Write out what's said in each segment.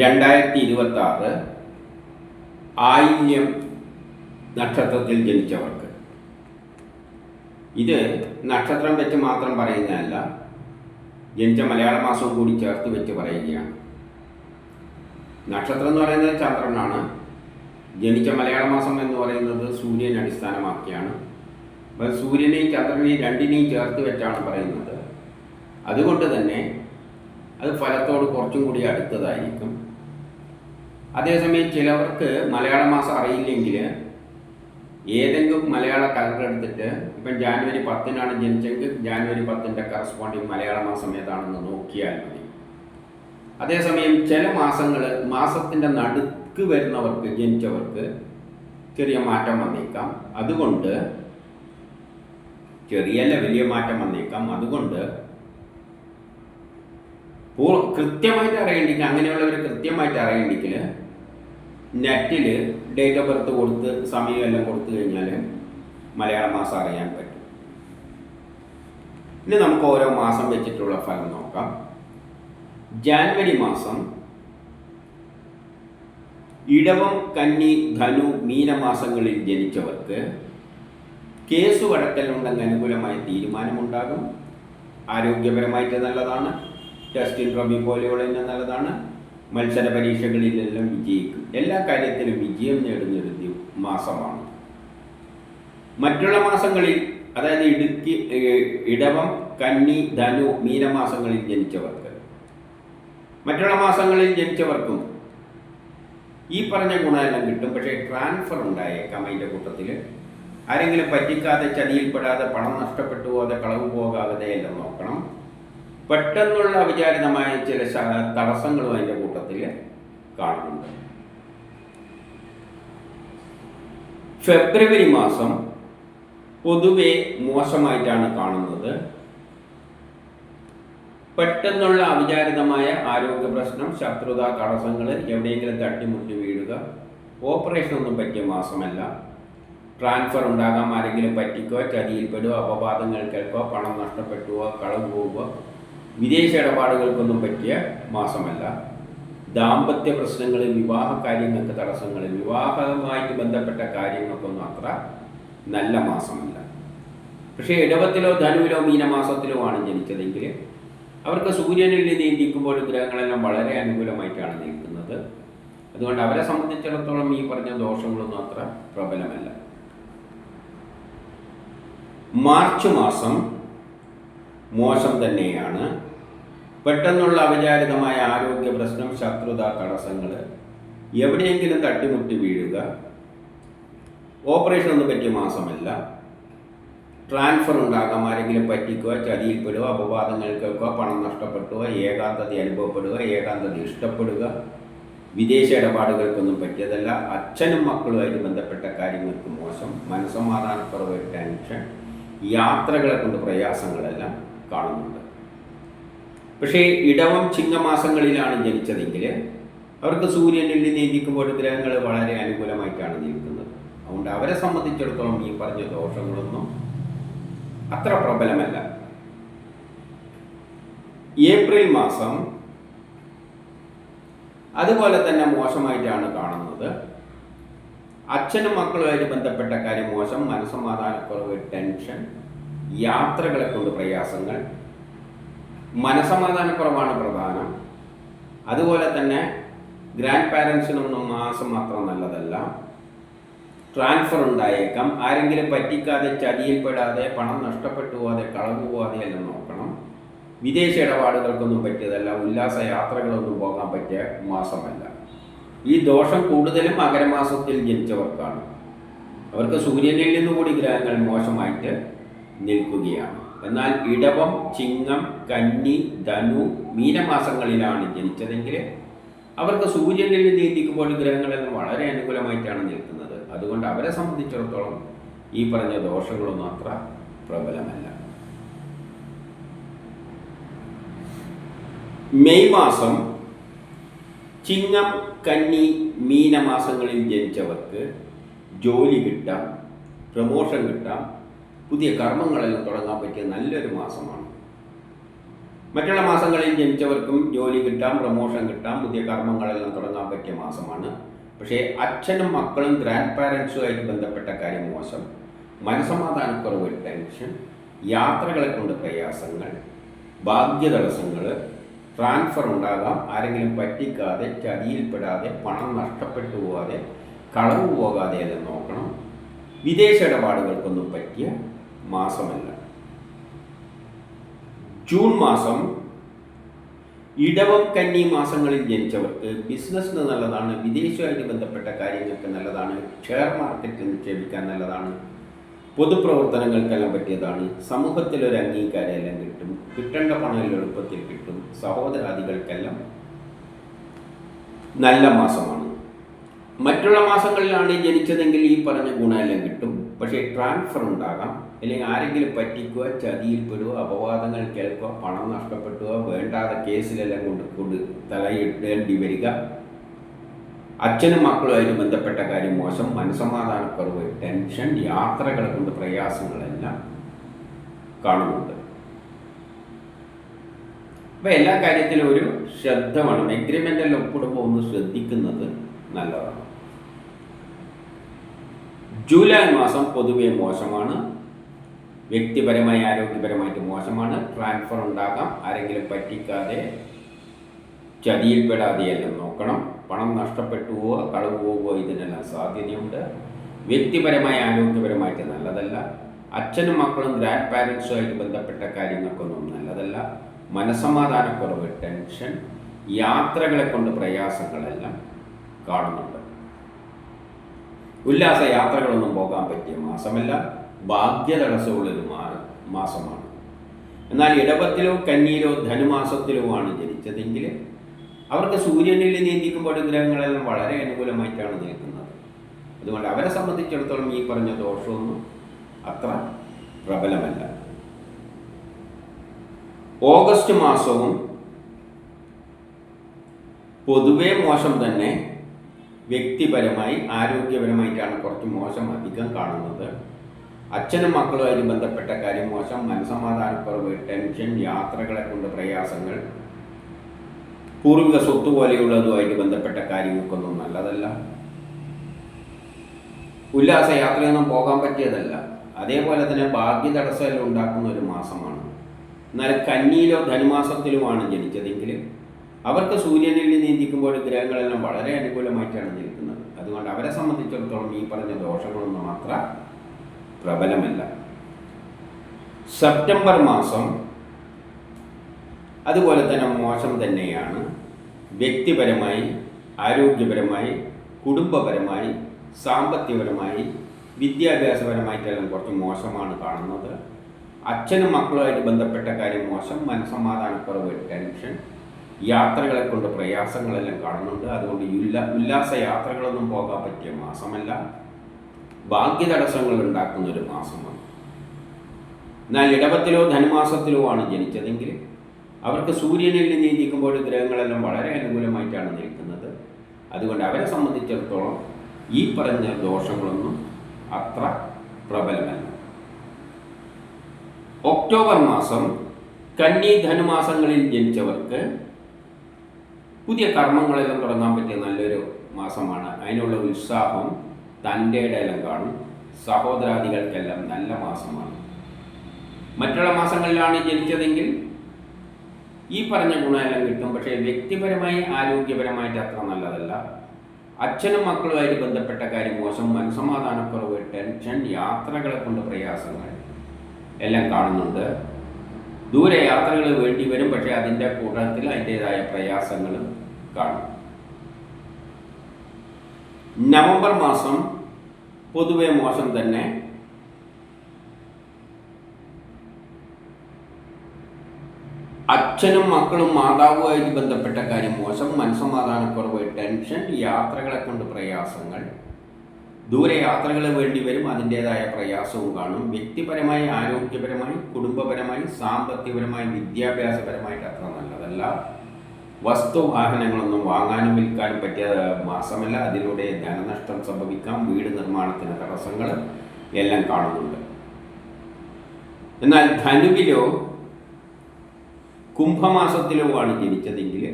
രണ്ടായിരത്തി ഇരുപത്തി ആറ് ആയില്യം നക്ഷത്രത്തിൽ ജനിച്ചവർക്ക്. ഇത് നക്ഷത്രം വെച്ച് മാത്രം പറയുന്നതല്ല ജനിച്ച മലയാള മാസം കൂടി ചേർത്ത് വെച്ച് പറയുകയാണ്. നക്ഷത്രം എന്ന് പറയുന്നത് ചന്ദ്രനാണ്. ജനിച്ച മലയാള മാസം എന്ന് പറയുന്നത് സൂര്യനെ അടിസ്ഥാനമാക്കിയാണ്. അപ്പോൾ സൂര്യനെയും ചന്ദ്രനെയും രണ്ടിനെയും ചേർത്ത് വെച്ചാണ് പറയുന്നത്. അതുകൊണ്ട് തന്നെ അത് ഫലത്തോട് കുറച്ചും കൂടി അടുത്തതായിരിക്കും. അതേസമയം ചിലവർക്ക് മലയാള മാസം അറിയില്ലെങ്കിൽ ഏതെങ്കിലും മലയാള കലണ്ടർ എടുത്തിട്ട് ഇപ്പം ജാനുവരി പത്തിനാണ് ജനിച്ചെങ്കിൽ ജാനുവരി പത്തിന്റെ കറസ്പോണ്ടിങ് മലയാള മാസം ഏതാണെന്ന് നോക്കിയാൽ മതി. അതേസമയം ചില മാസങ്ങൾ മാസത്തിന്റെ നടുക്ക് വരുന്നവർക്ക് ജനിച്ചവർക്ക് ചെറിയ മാറ്റം വന്നേക്കാം. അതുകൊണ്ട് ചെറിയല്ല വലിയ മാറ്റം വന്നേക്കാം. അതുകൊണ്ട് കൃത്യമായിട്ട് അറിയണ്ടെങ്കിൽ അങ്ങനെയുള്ളവർ കൃത്യമായിട്ട് അറിയണ്ടെങ്കിൽ നെറ്റിൽ ഡേറ്റ് ഓഫ് ബർത്ത് കൊടുത്ത് സമയമെല്ലാം കൊടുത്തു കഴിഞ്ഞാൽ മലയാള മാസം അറിയാൻ പറ്റും. ഇനി നമുക്ക് ഓരോ മാസം വെച്ചിട്ടുള്ള ഫലം നോക്കാം. ജാനുവരി മാസം ഇടവം കന്നി ധനു മീനമാസങ്ങളിൽ ജനിച്ചവർക്ക് കേസ് വടക്കലുണ്ടെങ്കിൽ അനുകൂലമായ തീരുമാനമുണ്ടാകും. ആരോഗ്യപരമായിട്ട് നല്ലതാണ്. ടെസ്റ്റ് ഇൻട്രവ്യൂ പോലെയുള്ള നല്ലതാണ്. മത്സര പരീക്ഷകളിലെല്ലാം വിജയിക്കും. എല്ലാ കാര്യത്തിലും വിജയം നേടുന്നൊരു മാസമാണ്. മറ്റുള്ള മാസങ്ങളിൽ അതായത് ഇടുക്കി ഇടവം കന്നി ധനു മീനമാസങ്ങളിൽ ജനിച്ചവർക്ക്. മറ്റുള്ള മാസങ്ങളിൽ ജനിച്ചവർക്കും ഈ പറഞ്ഞ ഗുണമെല്ലാം കിട്ടും. പക്ഷേ ട്രാൻസ്ഫർ ഉണ്ടായേക്കാം അതിന്റെ കൂട്ടത്തിൽ. ആരെങ്കിലും പറ്റിക്കാതെ ചതിയിൽപ്പെടാതെ പണം നഷ്ടപ്പെട്ടു പോകാതെ കളവ് പോകാതെ എല്ലാം നോക്കണം. പെട്ടെന്നുള്ള അവിചാരിതമായ ചില തടസ്സങ്ങളും അതിന്റെ കൂട്ടത്തിൽ കാണുന്നുണ്ട്. ഫെബ്രുവരി മാസം പൊതുവെ മോശമായിട്ടാണ് കാണുന്നത്. പെട്ടെന്നുള്ള അവിചാരിതമായ ആരോഗ്യ പ്രശ്നം ശത്രുത തടസ്സങ്ങൾ എവിടെയെങ്കിലും തട്ടിമുട്ടി വീഴുക ഓപ്പറേഷൻ ഒന്നും പറ്റിയ മാസമല്ല. ട്രാൻസ്ഫർ ഉണ്ടാകാം ആരെങ്കിലും പറ്റിക്കോ ചതിയിൽപ്പെടുക അപവാദങ്ങൾ കേൾക്കുക പണം നഷ്ടപ്പെട്ടുവോ കളവ് പോവുക വിദേശ ഇടപാടുകൾക്കൊന്നും പറ്റിയ മാസമല്ല. ദാമ്പത്യ പ്രശ്നങ്ങളിൽ വിവാഹ കാര്യങ്ങൾക്ക് തടസ്സങ്ങളിൽ വിവാഹവുമായിട്ട് ബന്ധപ്പെട്ട കാര്യങ്ങൾക്കൊന്നും അത്ര നല്ല മാസമല്ല. പക്ഷേ ഇടവത്തിലോ ധനുവിലോ മീനമാസത്തിലോ ആണ് ജനിച്ചതെങ്കിൽ അവർക്ക് സൂര്യനിൽ നീന്തിക്കുമ്പോൾ ഗ്രഹങ്ങളെല്ലാം വളരെ അനുകൂലമായിട്ടാണ് നിൽക്കുന്നത് അതുകൊണ്ട് അവരെ സംബന്ധിച്ചിടത്തോളം ഈ പറഞ്ഞ ദോഷങ്ങളൊന്നും അത്ര പ്രബലമല്ല. മാർച്ച് മാസം മോശം തന്നെയാണ്. പെട്ടെന്നുള്ള അവിചാരിതമായ ആരോഗ്യ പ്രശ്നം ശത്രുത തടസ്സങ്ങൾ എവിടെയെങ്കിലും തട്ടിമുട്ടി വീഴുക. ഓപ്പറേഷൻ ഒന്നും പറ്റിയ മാസമല്ല. ട്രാൻസ്ഫർ ഉണ്ടാകാം ആരെങ്കിലും പറ്റിക്കുക ചതിയിൽപ്പെടുക അപവാദങ്ങൾ കേൾക്കുക പണം നഷ്ടപ്പെട്ടുക ഏകാന്തത അനുഭവപ്പെടുക ഏകാന്തത ഇഷ്ടപ്പെടുക. വിദേശ ഇടപാടുകൾക്കൊന്നും പറ്റിയതല്ല. അച്ഛനും മക്കളുമായിട്ട് ബന്ധപ്പെട്ട കാര്യങ്ങൾക്ക് മോശം. മനസ്സമാധാനക്കുറവ് ടെൻഷൻ. യാത്രകളെ കൊണ്ട് പ്രയാസങ്ങളെല്ലാം കാണുന്നുണ്ട്. പക്ഷേ ഇടവം ചിങ്ങമാസങ്ങളിലാണ് ജനിച്ചതെങ്കിൽ അവർക്ക് സൂര്യനിൽ നീതിക്കുമ്പോൾ ഗ്രഹങ്ങൾ വളരെ അനുകൂലമായിട്ടാണ് നിൽക്കുന്നത് അതുകൊണ്ട് അവരെ സംബന്ധിച്ചിടത്തോളം ഈ പറഞ്ഞ ദോഷങ്ങളൊന്നും അത്ര പ്രബലമല്ല. ഏപ്രിൽ മാസം അതുപോലെ തന്നെ മോശമായിട്ടാണ് കാണുന്നത്. അച്ഛനും മക്കളുമായിട്ട് ബന്ധപ്പെട്ട കാര്യം മോശം. മനസ്സമാധാനക്കുറവ് ടെൻഷൻ യാത്രകളെ കൊണ്ട് പ്രയാസങ്ങൾ. മനസമാധാനക്കുറവാണ് പ്രധാനം. അതുപോലെ തന്നെ ഗ്രാൻഡ് പാരൻസിനൊന്നും മാസം മാത്രം നല്ലതല്ല. ട്രാൻസ്ഫർ ഉണ്ടായേക്കാം. ആരെങ്കിലും പറ്റിക്കാതെ ചതിയിൽപ്പെടാതെ പണം നഷ്ടപ്പെട്ടു പോകാതെ കളവ് പോകാതെ എല്ലാം നോക്കണം. വിദേശ ഇടപാടുകൾക്കൊന്നും പറ്റിയതല്ല. ഉല്ലാസ യാത്രകളൊന്നും പോകാൻ പറ്റിയ മാസമല്ല. ഈ ദോഷം കൂടുതലും മകരമാസത്തിൽ ജനിച്ചവർക്കാണ്. അവർക്ക് സൂര്യനിൽ നിന്നുകൂടി ഗ്രഹങ്ങൾ മോശമായിട്ട് നിൽക്കുകയാണ്. എന്നാൽ ഇടവം ചിങ്ങം കന്നി ധനു മീനമാസങ്ങളിലാണ് ജനിച്ചതെങ്കിൽ അവർക്ക് സൂര്യനിൽ നീന്തിക്കുമ്പോൾ ഗ്രഹങ്ങളെല്ലാം വളരെ അനുകൂലമായിട്ടാണ് നിൽക്കുന്നത്. അതുകൊണ്ട് അവരെ സംബന്ധിച്ചിടത്തോളം ഈ പറഞ്ഞ ദോഷങ്ങളൊന്നും അത്ര പ്രബലമല്ല. മെയ് മാസം ചിങ്ങം കന്നി മീനമാസങ്ങളിൽ ജനിച്ചവർക്ക് ജോലി കിട്ടാം പ്രമോഷൻ കിട്ടാം പുതിയ കർമ്മങ്ങളെല്ലാം തുടങ്ങാൻ പറ്റിയ നല്ലൊരു മാസമാണ്. മറ്റുള്ള മാസങ്ങളിൽ ജനിച്ചവർക്കും ജോലി കിട്ടാം പ്രൊമോഷൻ കിട്ടാം പുതിയ കർമ്മങ്ങളെല്ലാം തുടങ്ങാൻ പറ്റിയ മാസമാണ്. പക്ഷേ അച്ഛനും മക്കളും ഗ്രാൻഡ് പാരൻസുമായിട്ട് ബന്ധപ്പെട്ട കാര്യം മോശം. മനസമാധാനക്കുറവ് ടെൻഷൻ യാത്രകളെ കൊണ്ട് പ്രയാസങ്ങൾ ഭാഗ്യതടസ്സങ്ങൾ ട്രാൻസ്ഫർ ഉണ്ടാകാം ആരെങ്കിലും പറ്റിക്കാതെ ചതിയിൽപ്പെടാതെ പണം നഷ്ടപ്പെട്ടു പോകാതെ കളവ് പോകാതെ എല്ലാം നോക്കണം. വിദേശ ഇടപാടുകൾക്കൊന്നും പറ്റിയ മാസമല്ല. ജൂൺ മാസം ഇടവം കന്നി മാസങ്ങളിൽ ജനിച്ചവർക്ക് ബിസിനസ്സിന് നല്ലതാണ് വിദേശവുമായിട്ട് ബന്ധപ്പെട്ട കാര്യങ്ങൾക്ക് നല്ലതാണ് ഷെയർ മാർക്കറ്റിൽ നിക്ഷേപിക്കാൻ നല്ലതാണ് പൊതുപ്രവർത്തനങ്ങൾക്കെല്ലാം പറ്റിയതാണ് സമൂഹത്തിലൊരു അംഗീകാരമെല്ലാം കിട്ടും കിട്ടേണ്ട പണം എളുപ്പത്തിൽ കിട്ടും സഹോദരാദികൾക്കെല്ലാം നല്ല മാസമാണ്. മറ്റുള്ള മാസങ്ങളിലാണ് ജനിച്ചതെങ്കിൽ ഈ പറഞ്ഞ ഗുണമെല്ലാം കിട്ടും. പക്ഷേ ട്രാൻസ്ഫർ ഉണ്ടാകാം. അല്ലെങ്കിൽ ആരെങ്കിലും പറ്റിക്കുക ചതിയിൽപ്പെടുക അപവാദങ്ങൾ കേൾക്കുക പണം നഷ്ടപ്പെട്ടുക വേണ്ടാതെ കേസിലെല്ലാം കൊണ്ട് കൊണ്ട് തലയിടേണ്ടി വരിക. അച്ഛനും മക്കളുമായിട്ട് ബന്ധപ്പെട്ട കാര്യം മോശം. മനസമാധാനക്കുറവ് ടെൻഷൻ യാത്രകളെ കൊണ്ട് പ്രയാസങ്ങളെല്ലാം കാണുന്നുണ്ട്. അപ്പം എല്ലാ കാര്യത്തിലും ഒരു ശ്രദ്ധ വേണം. എഗ്രിമെന്റെല്ലാം ഒപ്പിടുമ്പോൾ ഒന്ന് ശ്രദ്ധിക്കുന്നത് നല്ലതാണ്. ജൂലൈ മാസം പൊതുവെ മോശമാണ്. വ്യക്തിപരമായി ആരോഗ്യപരമായിട്ട് മോശമാണ്. ട്രാൻസ്ഫർ ഉണ്ടാകാം. ആരെങ്കിലും പറ്റിക്കാതെ ചതിയിൽപ്പെടാതെയെല്ലാം നോക്കണം. പണം നഷ്ടപ്പെട്ടു പോവുക കളവ് പോവുകയോ ഇതിനെല്ലാം സാധ്യതയുണ്ട്. വ്യക്തിപരമായി ആരോഗ്യപരമായിട്ട് നല്ലതല്ല. അച്ഛനും മക്കളും ഗ്രാൻഡ് പാരൻസുമായിട്ട് ബന്ധപ്പെട്ട കാര്യങ്ങൾക്കൊന്നും നല്ലതല്ല. മനസമാധാനക്കുറവ് ടെൻഷൻ യാത്രകളെ കൊണ്ട് പ്രയാസങ്ങളെല്ലാം കാണുന്നുണ്ട്. ഉല്ലാസ യാത്രകളൊന്നും പോകാൻ പറ്റിയ മാസമല്ല ഭാഗ്യതടസ്സമുള്ളൊരു മാസമാണ്. എന്നാൽ ഇടവത്തിലോ കന്നിയിലോ ധനുമാസത്തിലോ ആണ് ജനിച്ചതെങ്കിൽ അവർക്ക് സൂര്യനിൽ നീന്തിക്കുമ്പോൾ ഗ്രഹങ്ങളെല്ലാം വളരെ അനുകൂലമായിട്ടാണ് നിൽക്കുന്നത്. അതുകൊണ്ട് അവരെ സംബന്ധിച്ചിടത്തോളം ഈ പറഞ്ഞ ദോഷമൊന്നും അത്ര പ്രബലമല്ല. ഓഗസ്റ്റ് മാസവും പൊതുവേ മോശം തന്നെ വ്യക്തിപരമായി ആരോഗ്യപരമായിട്ടാണ് കുറച്ച് മോശം അധികം കാണുന്നത്. അച്ഛനും മക്കളുമായി ബന്ധപ്പെട്ട കാര്യം മോശം. മനസമാധാനക്കുറവ് ടെൻഷൻ യാത്രകളെ കൊണ്ട് പ്രയാസങ്ങൾ. പൂർവിക സ്വത്ത് പോലെയുള്ളതുമായിട്ട് ബന്ധപ്പെട്ട കാര്യങ്ങൾക്കൊന്നും നല്ലതല്ല. ഉല്ലാസ യാത്രയൊന്നും പോകാൻ പറ്റിയതല്ല. അതേപോലെ തന്നെ ഭാഗ്യ തടസ്സമെല്ലാം ഉണ്ടാക്കുന്ന ഒരു മാസമാണ്. എന്നാൽ കന്നിയിലോ ധനുമാസത്തിലുമാണ് ജനിച്ചതെങ്കിൽ അവർക്ക് സൂര്യനിൽ നീന്തിക്കുമ്പോൾ ഗ്രഹങ്ങളെല്ലാം വളരെ അനുകൂലമായിട്ടാണ് നിൽക്കുന്നത്. അതുകൊണ്ട് അവരെ സംബന്ധിച്ചിടത്തോളം ഈ പറഞ്ഞ ദോഷങ്ങളൊന്നും അത്ര പ്രബലമല്ല. സെപ്റ്റംബർ മാസം അതുപോലെ തന്നെ മോശം തന്നെയാണ്. വ്യക്തിപരമായി ആരോഗ്യപരമായി കുടുംബപരമായി സാമ്പത്തികപരമായി വിദ്യാഭ്യാസപരമായിട്ടെല്ലാം കുറച്ച് മോശമാണ് കാണുന്നത്. അച്ഛനും മക്കളുമായിട്ട് ബന്ധപ്പെട്ട കാര്യം മോശം. മനസമാധാനക്കുറവ് ടെൻഷൻ യാത്രകളെ കൊണ്ട് പ്രയാസങ്ങളെല്ലാം കാണുന്നുണ്ട്. അതുകൊണ്ട് ഉല്ല ഉല്ലാസ യാത്രകളൊന്നും പോകാൻ പറ്റിയ മാസമല്ല. ഭാഗ്യ തടസ്സങ്ങൾ ഉണ്ടാക്കുന്ന ഒരു മാസമാണ്. എന്നാൽ ഇടവത്തിലോ ധനുമാസത്തിലോ ആണ് ജനിച്ചതെങ്കിൽ അവർക്ക് സൂര്യനിൽ നീന്തിക്കുമ്പോൾ ഗ്രഹങ്ങളെല്ലാം വളരെ അനുകൂലമായിട്ടാണ് നിൽക്കുന്നത്. അതുകൊണ്ട് അവരെ സംബന്ധിച്ചിടത്തോളം ഈ പറഞ്ഞ ദോഷങ്ങളൊന്നും അത്ര പ്രബലമല്ല. ഒക്ടോബർ മാസം കന്നി ധനുമാസങ്ങളിൽ ജനിച്ചവർക്ക് പുതിയ കർമ്മങ്ങളെല്ലാം തുടങ്ങാൻ പറ്റിയ നല്ലൊരു മാസമാണ്. അതിനുള്ള ഉത്സാഹം തന്റെ ഇടയിലും കാണും. സഹോദരാദികൾക്കെല്ലാം നല്ല മാസമാണ്. മറ്റുള്ള മാസങ്ങളിലാണ് ജനിച്ചതെങ്കിൽ ഈ പറഞ്ഞ ഗുണമെല്ലാം കിട്ടും. പക്ഷേ വ്യക്തിപരമായി ആരോഗ്യപരമായിട്ട് അത്ര നല്ലതല്ല. അച്ഛനും മക്കളുമായിട്ട് ബന്ധപ്പെട്ട കാര്യം മോശം മനസമാധാനക്കുറവ് ടെൻഷൻ യാത്രകളെ കൊണ്ട് പ്രയാസങ്ങൾ എല്ലാം കാണുന്നുണ്ട്. ദൂരെ യാത്രകൾ വേണ്ടി വരും പക്ഷേ അതിന്റെ കൂട്ടത്തിൽ അതിന്റെതായ പ്രയാസങ്ങളും കാണും. നവംബർ മാസം പൊതുവെ മോശം തന്നെ. അച്ഛനും മക്കളും മാതാവുമായിട്ട് ബന്ധപ്പെട്ട കാര്യം മോശം മനസ്സമാധാനക്കുറവ് ടെൻഷൻ യാത്രകളെ കൊണ്ട് പ്രയാസങ്ങൾ. ദൂരെ യാത്രകൾ വേണ്ടി വരും അതിന്റെതായ പ്രയാസവും കാണും. വ്യക്തിപരമായി ആരോഗ്യപരമായി കുടുംബപരമായി സാമ്പത്തികപരമായി വിദ്യാഭ്യാസപരമായിട്ട് അത്ര നല്ലതല്ല. വസ്തു വാഹനങ്ങളൊന്നും വാങ്ങാനും വിൽക്കാനും പറ്റിയ മാസമല്ല. അതിലൂടെ ധനനഷ്ടം സംഭവിക്കാം. വീട് നിർമ്മാണത്തിന് തടസ്സങ്ങൾ എല്ലാം കാണുന്നുണ്ട്. എന്നാൽ ധനുവിലോ കുംഭമാസത്തിലോ ആണ് ജനിച്ചതെങ്കിൽ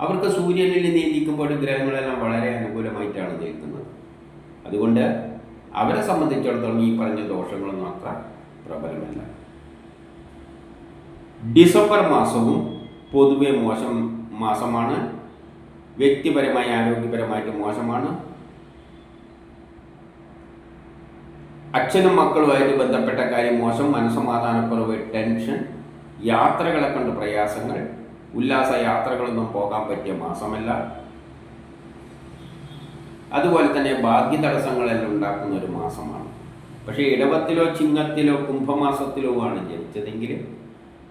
അവർക്ക് സൂര്യനിൽ നീന്തിക്കുമ്പോൾ ഗ്രഹങ്ങളെല്ലാം വളരെ അനുകൂലമായിട്ടാണ് നിൽക്കുന്നത് അതുകൊണ്ട് അവരെ സംബന്ധിച്ചിടത്തോളം ഈ പറഞ്ഞ ദോഷങ്ങളൊന്നും അത്ര പ്രബലമല്ല. ഡിസംബർ മാസവും പൊതുവെ മോശം മാസമാണ്. വ്യക്തിപരമായി ആരോഗ്യപരമായിട്ട് മോശമാണ്. അച്ഛനും മക്കളുമായിട്ട് ബന്ധപ്പെട്ട കാര്യം മോശം മനസ്സമാധാനക്കുറവ് ടെൻഷൻ യാത്രകളെ കണ്ട് പ്രയാസങ്ങൾ ഉല്ലാസ യാത്രകളൊന്നും പോകാൻ പറ്റിയ മാസമല്ല. അതുപോലെ തന്നെ ഭാഗ്യ തടസ്സങ്ങളെല്ലാം ഉണ്ടാക്കുന്ന ഒരു മാസമാണ്. പക്ഷേ ഇടവത്തിലോ ചിങ്ങത്തിലോ കുംഭമാസത്തിലോ ആണ് ജനിച്ചതെങ്കിൽ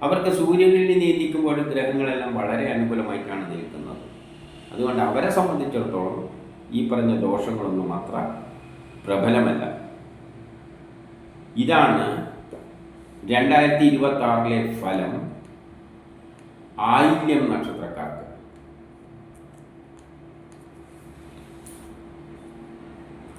അവർക്ക് സൂര്യനിൽ നീതിക്കുമ്പോൾ ഗ്രഹങ്ങളെല്ലാം വളരെ അനുകൂലമായിട്ടാണ് നിൽക്കുന്നത്. അതുകൊണ്ട് അവരെ സംബന്ധിച്ചിടത്തോളം ഈ പറഞ്ഞ ദോഷങ്ങളൊന്നും അത്ര പ്രബലമല്ല. ഇതാണ് രണ്ടായിരത്തി ഇരുപത്തി ആറിലെ ഫലം ആയില്യം നക്ഷത്രക്കാർക്ക്.